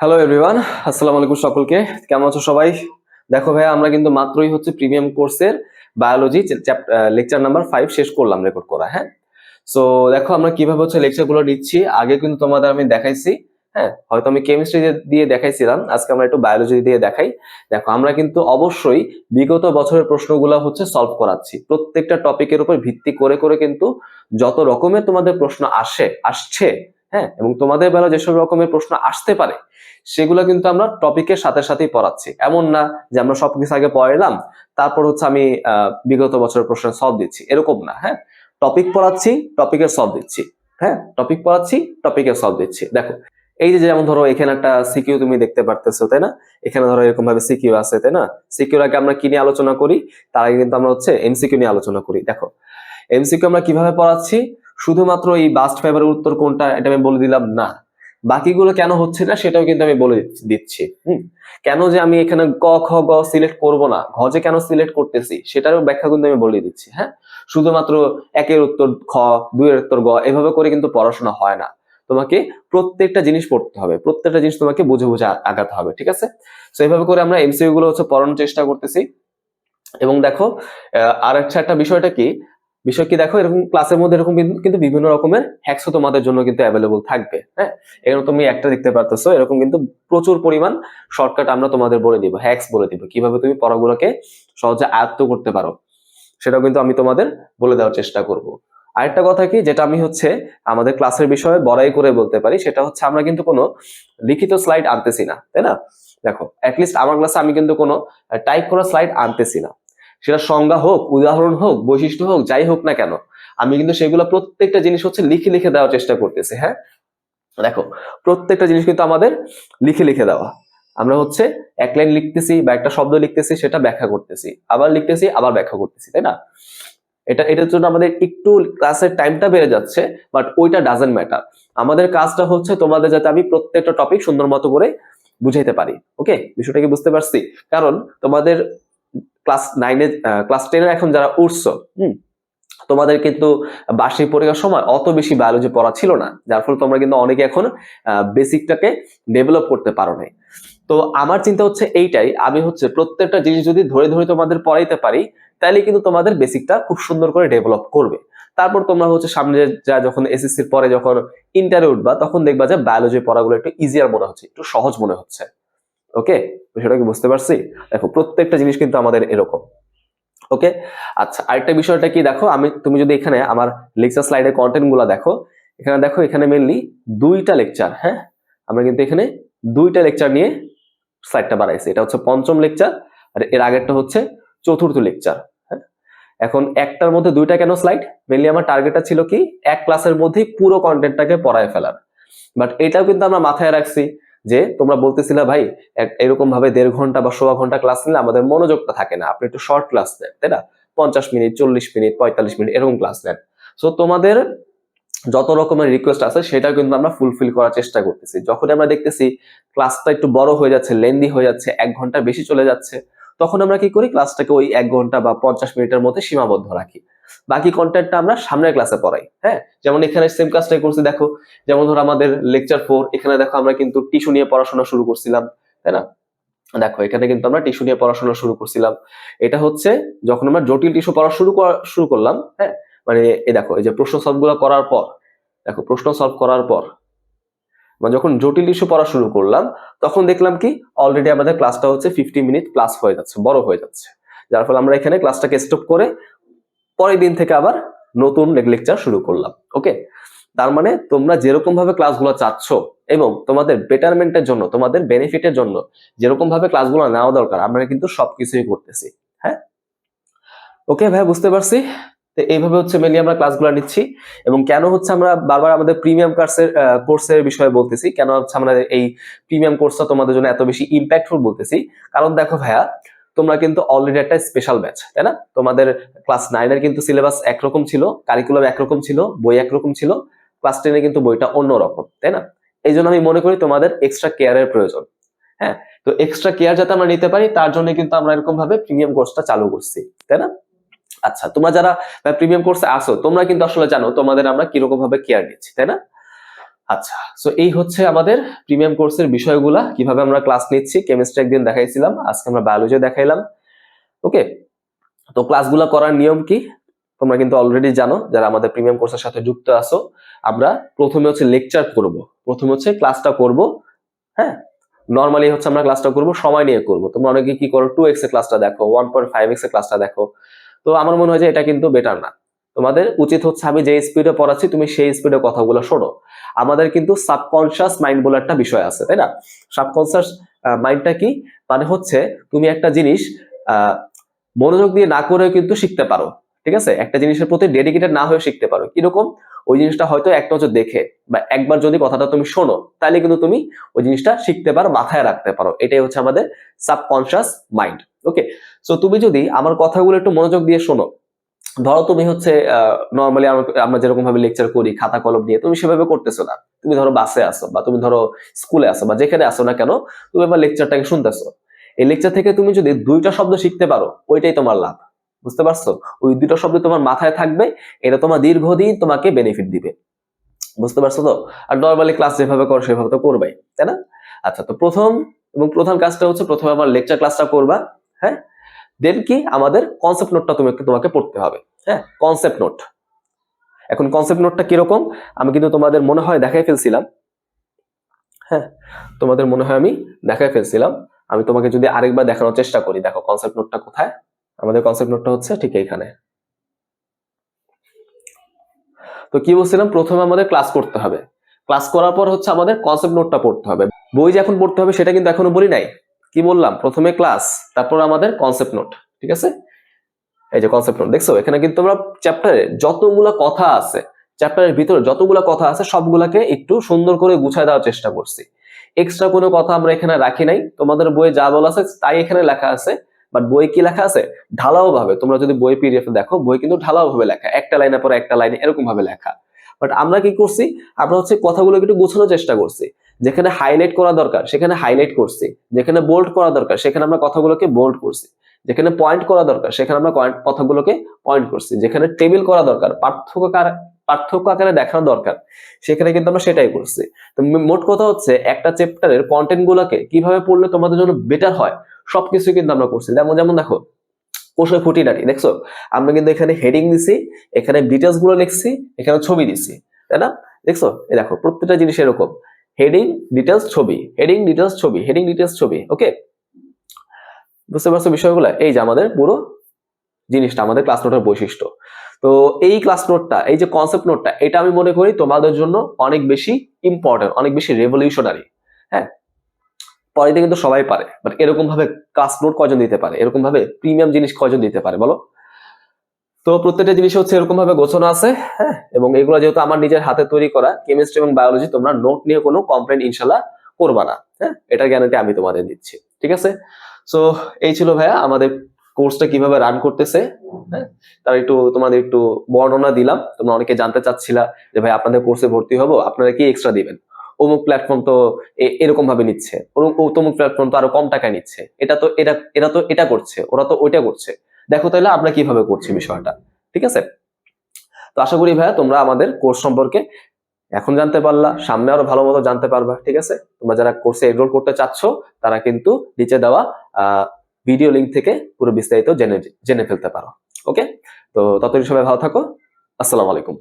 Hello everyone আসসালামু আলাইকুম সকলকে। কেমন আছো সবাই? দেখো ভাই আমরা কিন্তু মাত্রই হচ্ছে প্রিমিয়াম কোর্সের বায়োলজি লেকচার নাম্বার ফাইভ শেষ করলাম রেকর্ড করা হ্যাঁ? সো দেখো আমরা কীভাবে হচ্ছে লেকচারগুলো দিচ্ছি আগে কিন্তু তোমাদের আমি দেখাইছি হ্যাঁ? হয়তো আমি কেমিস্ট্রি দিয়ে দেখাইছিলাম। আজকে আমরা একটু বায়োলজি দিয়ে দেখাই। দেখো, আমরা কিন্তু অবশ্যই বিগত বছরের প্রশ্নগুলো হচ্ছে সলভ করাচ্ছি। প্রত্যেকটা টপিকের উপর ভিত্তি করে করে কিন্তু যত রকমের তোমাদের প্রশ্ন আসে, আসছে হ্যাঁ এবং তোমাদের বেলা যেসব রকমের প্রশ্ন আসতে পারে, সেগুলো কিন্তু আমরা টপিকের সাথে সাথেই পড়াচ্ছি। এমন না যে আমরা সবকিছু আগে পড়াইলাম তারপর হচ্ছে আমি বিগত বছরের প্রশ্ন সলভ দিচ্ছি। এরকম না হ্যাঁ? টপিক পড়াচ্ছি টপিকের সলভ দিচ্ছি হ্যাঁ? টপিক পড়াচ্ছি টপিকের সলভ দিচ্ছি। দেখো, এই যে যেমন ধরো এখানে একটা সিকিউ তুমি দেখতে পারতেছো, তাই না? এখানে ধরো এরকম ভাবে সিকিউ আছে, তাই না? সিকিউর আগে আমরা কি নিয়ে আলোচনা করি? তার আগে কিন্তু আমরা হচ্ছে এমসিকিউ নিয়ে আলোচনা করি। দেখো এমসিকিউ আমরা কীভাবে পড়াচ্ছি? শুধুমাত্র এই বাস্ট ফাইবারের উত্তর কোনটা, এটা আমি বলে দিলাম না। বাকিগুলো কেন হচ্ছে না, সেটাও কিন্তু আমি বলে দিচ্ছি- হুম? কেন যে আমি এখানে ক খ, গ সিলেক্ট করব না? ঘ যে কেন সিলেক্ট করতেছি, সেটারও ব্যাখ্যা কিন্তু আমি বলে দিচ্ছি হ্যাঁ? শুধুমাত্র একের উত্তর খ, দুইয়ের উত্তর গ, এভাবে করে কিন্তু পড়াশোনা হয় না। তোমাকে প্রত্যেকটা জিনিস পড়তে হবে, প্রত্যেকটা জিনিস তোমাকে বুঝে বুঝে আগাতে হবে, ঠিক আছে? তো এইভাবে করে আমরা এমসিইউ গুলো হচ্ছে পড়ানোর চেষ্টা করতেছি। এবং দেখো আর একটা বিষয়টা কি? বিষয় কি দেখো, এরকম ক্লাসের মধ্যে এরকম কিন্তু- বিভিন্ন রকমের হ্যাক্সও তোমাদের জন্য কিন্তু অ্যাভেলেবল থাকবে হ্যাঁ? এরকম তুমি একটা দেখতে পারতেছো, এরকম কিন্তু প্রচুর পরিমাণ শর্টকাট আমরা তোমাদের বলে দিব হ্যাক্স বলে দিব। কীভাবে তুমি পড়াগুলোকে সহজে আয়ত্ত করতে পারো, সেটাও কিন্তু আমি তোমাদের বলে দেওয়ার চেষ্টা করব। আরেকটা কথা কি, যেটা আমি হচ্ছে আমাদের ক্লাসের বিষয়ে বড়াই করে বলতে পারি, সেটা হচ্ছে আমরা কিন্তু কোনো লিখিত স্লাইড আনতেছি না, তাই না? দেখো অ্যাটলিস্ট আমার ক্লাসে আমি কিন্তু কোনো টাইপ করা স্লাইড আনতেছি না। সেটা সংজ্ঞা হোক, উদাহরণ হোক, বৈশিষ্ট্য হোক, যাই হোক না কেন, আমি কিন্তু সেগুলো প্রত্যেকটা জিনিস হচ্ছে লিখে লিখে দেওয়ার চেষ্টা করতেছি হ্যাঁ? দেখো, প্রত্যেকটা জিনিস কিন্তু আমাদের লিখে লিখে দেওয়া। আমরা হচ্ছে এক লাইন লিখতেছি বা একটা শব্দ লিখতেছি, সেটা ব্যাখ্যা করতেছি, আবার লিখতেছি, আবার ব্যাখ্যা করতেছি, তাই না? এটা, এটার জন্য আমাদের একটু ক্লাসের টাইমটা বেড়ে যাচ্ছে বাট ওইটা ডাজেন্ট ম্যাটার আমাদের কাজটা হচ্ছে তোমাদের যাতে আমি প্রত্যেকটা টপিক সুন্দর মতো করে বুঝাইতে পারি ওকে বিষয়টা কি বুঝতে পারছি? কারণ তোমাদের ক্লাস নাইনে ক্লাস টেনের এখন যারা উঠছো, হুম, তোমাদের কিন্তু বার্ষিক পরীক্ষার সময় অত বেশি বায়োলজি পড়া ছিল না, যার ফলে তোমরা কিন্তু অনেকে এখন বেসিকটাকে ডেভেলপ করতে পারো নাই। তো আমার চিন্তা হচ্ছে এইটাই, আমি হচ্ছে প্রত্যেকটা জিনিস যদি ধরে ধরে তোমাদের পড়াইতে পারি তাহলে কিন্তু তোমাদের বেসিকটা খুব সুন্দর করে ডেভেলপ করবে। তারপর তোমরা হচ্ছে সামনে যা যখন এসএসসির পরে যখন ইন্টারে উঠবা, তখন দেখবা যে বায়োলজি পড়াগুলো একটু ইজিয়ার মনে হচ্ছে, একটু সহজ মনে হচ্ছে। ওকে বিষয়টা কি বুঝতে পারছি? দেখো, প্রত্যেকটা জিনিস কিন্তু আমাদের এরকম। ওকে আচ্ছা আরেকটা বিষয়টা কি দেখো? আমি, তুমি যদি এখানে আমার লেকচার স্লাইডের কন্টেন্টগুলা দেখো, এখানে দেখো, এখানে মেনলি দুইটা লেকচার হ্যাঁ? আমরা কিন্তু এখানে দুইটা লেকচার নিয়ে স্লাইডটা বানাইছি। এটা হচ্ছে পঞ্চম লেকচার আর এর আগেরটা হচ্ছে চতুর্থ লেকচার হ্যাঁ? এখন একটার মধ্যে দুইটা কেন স্লাইড মেনলি আমার টার্গেটটা ছিল কি? এক ক্লাসের মধ্যেই পুরো কন্টেন্টটাকে পড়ায় ফেলার। বাট এটাও কিন্তু আমরা মাথায় রাখছি। যে তোমরা বলতেছিলে ভাই এরকম ভাবে দেড় ঘণ্টা বা সোয়া ঘণ্টা ক্লাস নিলে আমাদের মনোযোগটা থাকে না। আপনি একটু শর্ট ক্লাস নেন, তাই না? পঞ্চাশ মিনিট, চল্লিশ মিনিট, পঁয়তাল্লিশ মিনিট, এরকম ক্লাস নেন। সো তোমাদের যত রকমের রিকোয়েস্ট আছে সেটা কিন্তু আমরা ফুলফিল করার চেষ্টা করতেছি। যখন আমরা দেখতেছি ক্লাসটা একটু বড় হয়ে যাচ্ছে লেন্দি হয়ে যাচ্ছে, এক ঘণ্টা বেশি চলে যাচ্ছে তখন আমরা কি করি? ক্লাসটাকে ওই এক ঘণ্টা বা পঞ্চাশ মিনিটের মধ্যে সীমাবদ্ধ রাখি। বাকি কন্টেন্টটা আমরা সামনের ক্লাসে পড়াই হ্যাঁ? যেমন এখানে সেম কাজটাই করছি, দেখো। যেমন ধরো আমাদের লেকচার ফোর এখানে দেখো আমরা কিন্তু টিস্যু নিয়ে পড়াশোনা শুরু করছিলাম, তাই না? দেখো, এখানে কিন্তু আমরা টিস্যু নিয়ে পড়াশোনা শুরু করছিলাম। এটা হচ্ছে যখন আমরা জটিল টিস্যু পড়া শুরু করা, শুরু করলাম হ্যাঁ? মানে এ দেখো, এই যে প্রশ্ন সলভগুলো করার পর, দেখো, প্রশ্ন সলভ করার পর মানে যখন জটিল ইস্যু পড়া শুরু করলাম, তখন দেখলাম কি অলরেডি আমাদের ক্লাসটা হচ্ছে ফিফটি মিনিট প্লাস হয়ে যাচ্ছে, বড় হয়ে যাচ্ছে। যার ফলে আমরা এখানে ক্লাসটাকে স্টপ করে পরের দিন থেকে আবার নতুন লেকচার শুরু করলাম ওকে তার মানে তোমরা যেরকম ভাবে ক্লাসগুলো চাচ্ছ এবং তোমাদের বেটারমেন্টের জন্য, তোমাদের বেনিফিটের জন্য যেরকম ভাবে ক্লাসগুলো নেওয়া দরকার, আমরা কিন্তু সবকিছুই করতেছি হ্যাঁ? ওকে ভাই বুঝতে পারছি? তো এইভাবে হচ্ছে মেনলি আমরা ক্লাসগুলো নিচ্ছি। এবং কেন হচ্ছে আমরা বারবার আমাদের প্রিমিয়াম কোর্সের কোর্সের বিষয়ে বলতেছি, কেন হচ্ছে আমরা এই প্রিমিয়াম কোর্সটা তোমাদের জন্য এত বেশি ইম্প্যাক্টফুল বলতেছি। কারণ দেখো ভাইয়া, তোমরা কিন্তু অলরেডি একটা স্পেশাল ব্যাচ তাই না? তোমাদের ক্লাস নাইনের কিন্তু সিলেবাস একরকম ছিল কারিকুলাম একরকম ছিল, বই একরকম ছিল ক্লাস টেনে কিন্তু বইটা অন্যরকম, তাই না? এই জন্য আমি মনে করি তোমাদের এক্সট্রা কেয়ারের প্রয়োজন হ্যাঁ? তো এক্সট্রা কেয়ার যাতে আমরা নিতে পারি, তার জন্য কিন্তু আমরা এরকম ভাবে প্রিমিয়াম কোর্সটা চালু করছি, তাই না? আচ্ছা তোমরা যারা প্রিমিয়াম কোর্সে আসো তোমরা কিন্তু আসলে জানো তোমাদের আমরা কীরকম ভাবে কেয়ার নিচ্ছি, তাই না? আচ্ছা সো এই হচ্ছে আমাদের প্রিমিয়াম কোর্সের বিষয়গুলা, কীভাবে আমরা ক্লাস নিচ্ছি কেমিস্ট্রি একদিন দেখাইছিলাম, আজকে আমরা বায়োলজি দেখাইলাম ওকে তো ক্লাসগুলো করার নিয়ম কি? তোমরা কিন্তু অলরেডি জানো, যারা আমাদের প্রিমিয়াম কোর্সের সাথে যুক্ত আছো, আমরা প্রথমে হচ্ছে লেকচার করব, প্রথমে হচ্ছে ক্লাসটা করব হ্যাঁ? নর্মালি হচ্ছে আমরা ক্লাসটা করব, সময় নিয়ে করব, তোমরা অনেকে কি করো টু এক্সের ক্লাসটা দেখো ওয়ান পয়েন্ট ফাইভ এক্সের ক্লাসটা দেখো তো আমার মনে হয় যে এটা কিন্তু বেটার না। তোমাদের উচিত হচ্ছে আমি যে স্পিডে পড়াচ্ছি, তুমি সেই স্পিডে কথাগুলো শোনো। আমাদের কিন্তু সাবকনশিয়াস মাইন্ড বলে একটা বিষয় আছে, তাই না? সাবকনশিয়াস মাইন্ডটা কি? মানে হচ্ছে তুমি একটা জিনিস মনোযোগ দিয়ে না করেও কিন্তু শিখতে পারো, ঠিক আছে? একটা জিনিসের প্রতি ডেডিকেটেড না হয়ে শিখতে পারো। কীরকম? ওই জিনিসটা হয়তো একটা হচ্ছে দেখে বা একবার যদি কথাটা তুমি শোনো, তাহলে কিন্তু তুমি ওই জিনিসটা শিখতে পারো, মাথায় রাখতে পারো। এটাই হচ্ছে আমাদের সাবকনশিয়াস মাইন্ড ওকে সো তুমি যদি আমার কথাগুলো একটু মনোযোগ দিয়ে শোনো, ধরো তুমি হচ্ছে নর্মালি আমরা যেরকম ভাবে লেকচার করি, খাতা কলম নিয়ে, তুমি সেভাবে করতেছো না। তুমি ধরো বাসে আসো বা তুমি ধরো স্কুলে আসো বা যেখানে আসো না কেন, তুমি এবার লেকচারটাকে শুনতেছো। এই লেকচার থেকে তুমি যদি দুইটা শব্দ শিখতে পারো, ওইটাই তোমার লাভ। বুঝতে পারছ? ওই দুটো শব্দ তোমার মাথায় থাকবে, এটা তোমার দীর্ঘদিন তোমাকে বেনিফিট দিবে। বুঝতে পারছ তো? আর নর্মালি ক্লাস যেভাবে করো, সেভাবে তো করবে তাই না? আচ্ছা তো প্রথম এবং প্রধান কাজটা হচ্ছে প্রথমে আমার লেকচার ক্লাসটা করবা। হ্যাঁ? দেন কি? আমাদের কনসেপ্ট নোটটা তুমি তোমাকে পড়তে হবে। হ্যাঁ? কনসেপ্ট নোট এখন কনসেপ্ট নোটটা কীরকম? আমি কিন্তু তোমাদের মনে হয় দেখাই ফেলছিলাম। হ্যাঁ? তোমাদের মনে হয় আমি দেখাই ফেলছিলাম। আমি তোমাকে যদি আরেকবার দেখানোর চেষ্টা করি, দেখো কনসেপ্ট নোটটা কোথায়? আমাদের কনসেপ্ট নোটটা হচ্ছে ঠিক এইখানে। তো কি বলছিলাম? প্রথমে আমাদের ক্লাস করতে হবে। ক্লাস করার পর হচ্ছে আমাদের কনসেপ্ট নোটটা পড়তে হবে। বই যে এখন পড়তে হবে, সেটা কিন্তু এখনও বলি নাই। কি বললাম? প্রথমে ক্লাস তারপর আমাদের কনসেপ্ট নোট ঠিক আছে? এই যে কনসেপ্ট নোট দেখছ? এখানে কিন্তু আমরা চ্যাপ্টারে যতগুলা কথা আছে চ্যাপ্টারের ভিতরে যতগুলা কথা আছে, সবগুলাকে একটু সুন্দর করে গুছায় দেওয়ার চেষ্টা করছি। এক্সট্রা কোনো কথা আমরা এখানে রাখি নাই। তোমাদের বইয়ে যা বলা আছে, তাই এখানে লেখা আছে। বাট বই কি লেখা আছে? ঢালাও ভাবে। তোমরা যদি বই পিডিএফ দেখো, বই কিন্তু ঢালাও ভাবে লেখা। একটা লাইনের পরে একটা লাইনে এরকম ভাবে লেখা। বাট আমরা কি করছি? আমরা হচ্ছে কথাগুলোকে একটু গোছানোর চেষ্টা করছি। যেখানে হাইলাইট করা দরকার, সেখানে হাইলাইট করছি। যেখানে বোল্ড করা দরকার, সেখানে আমরা কথাগুলোকে বোল্ড করছি। যেখানে পয়েন্ট করা দরকার, সেখানে আমরা কথাগুলোকে পয়েন্ট করছি। যেখানে টেবিল করা দরকার, পার্থক্য পার্থক্য আকারে দেখানো দরকার, সেখানে কিন্তু আমরা সেটাই করছি। তো মোট কথা হচ্ছে একটা চ্যাপ্টারের কন্টেন্ট গুলোকে কীভাবে পড়লে তোমাদের জন্য বেটার হয় সবকিছু কিন্তু আমরা করছি। যেমন যেমন দেখো কোষের খুঁটিনাটি দেখছ? আমরা কিন্তু এখানে হেডিং দিছি, এখানে ডিটেলসগুলো লিখছি, এখানে ছবি দিছি, তাই না? দেখছ? এই দেখো, প্রত্যেকটা জিনিস এরকম। হেডিং ডিটেলস ছবি। হেডিং ডিটেলস ছবি। হেডিং ডিটেলস ছবি। ওকে বুঝতে পারছ বিষয়গুলো? এই যে আমাদের পুরো জিনিসটা, আমাদের ক্লাস নোটের বৈশিষ্ট্য। তো এই ক্লাস নোটটা এই যে কনসেপ্ট নোটটা এটা আমি মনে করি তোমাদের জন্য অনেক বেশি ইম্পর্টেন্ট অনেক বেশি রেভলিউশনারি হ্যাঁ? পড়াইতে কিন্তু সবাই পারে। বাট এরকম ভাবে ক্লাস নোট কয়জন দিতে পারে? এরকম ভাবে প্রিমিয়াম জিনিস কয়জন দিতে পারে বলো? তো প্রত্যেকটা জিনিস হচ্ছে এরকম ভাবে গোছানো আছে হ্যাঁ? এবং এগুলো যেহেতু আমার নিজের হাতে তৈরি করা কেমিস্ট্রি এবং বায়োলজি তোমরা নোট নিয়ে কোনো কমপ্লেন ইনশাল্লাহ করবা না হ্যাঁ? এটার গ্যারান্টি আমি তোমাদের দিচ্ছি, ঠিক আছে? সো এই ছিল ভাইয়া আমাদের কোর্সটা কীভাবে রান করতেছে হ্যাঁ? তার একটু তোমাদের একটু বর্ণনা দিলাম, তোমরা অনেকে জানতে চাচ্ছিলা যে ভাই আপনাদের কোর্সে ভর্তি হব, আপনারা কি এক্সট্রা দিবেন? অমুক প্ল্যাটফর্ম তো এরকম ভাবে নিচ্ছে তমুক প্ল্যাটফর্ম তো আরও কম টাকায় নিচ্ছে, এটা তো, এটা এরা তো, এটা করছে, ওরা তো ওইটা করছে। দেখো তাহলে আমরা কীভাবে করছি বিষয়টা ঠিক আছে? তো আশা করি ভাইয়া তোমরা আমাদের কোর্স সম্পর্কে এখন জানতে পারলা সামনে আরও ভালো মতো জানতে পারবা ঠিক আছে? তোমরা যারা কোর্সে এনরোল করতে চাচ্ছ তারা কিন্তু নিচে দেওয়া ভিডিও লিংক থেকে পুরো বিস্তারিত জেনে জেনে ফেলতে পারো ওকে তো ততদিন সবাই ভালো থাকো আসসালামু আলাইকুম।